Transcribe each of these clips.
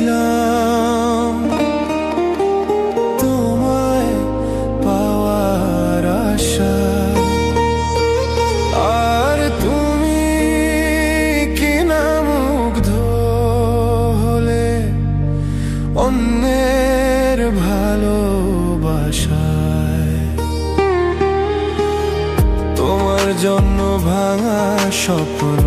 ছিলাম তোমায় পাওয়ার আশা। আর তুমি কিনা মুগ্ধ হলে অন্যের ভালোবাসায়। তোমার জন্য ভাঙা স্বপ্ন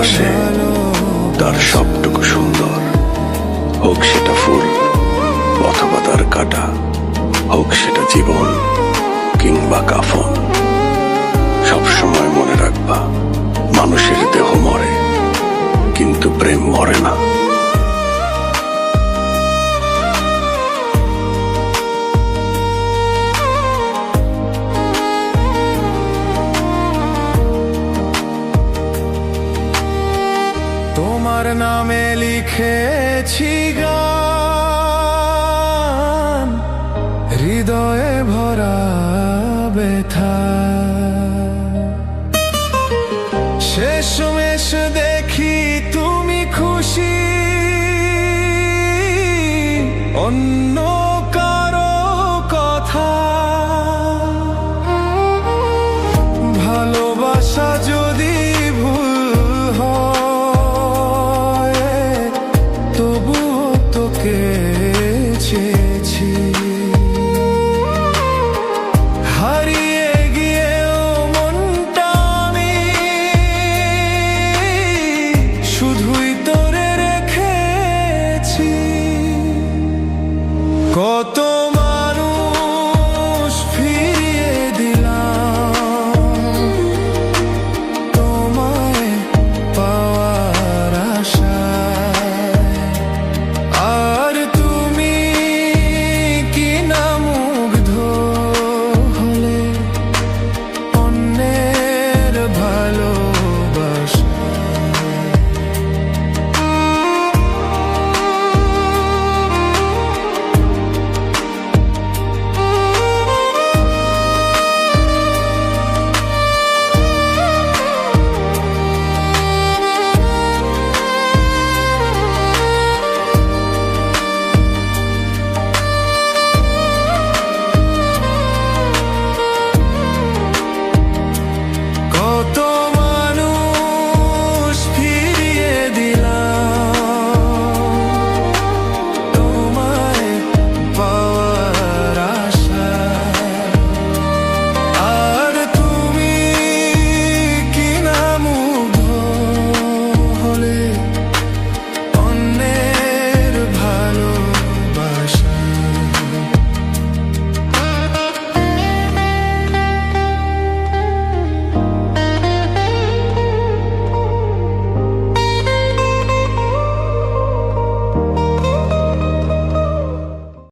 আসে, তার সবটুকু সুন্দর। হোক সেটা ফুল, অথবা তার কাটা, হোক সেটা জীবন কিংবা কাফন। সবসময় মনে রাখবা, মানুষের দেহ মরে, কিন্তু প্রেম মরে না। নামে লিখেছি Cota.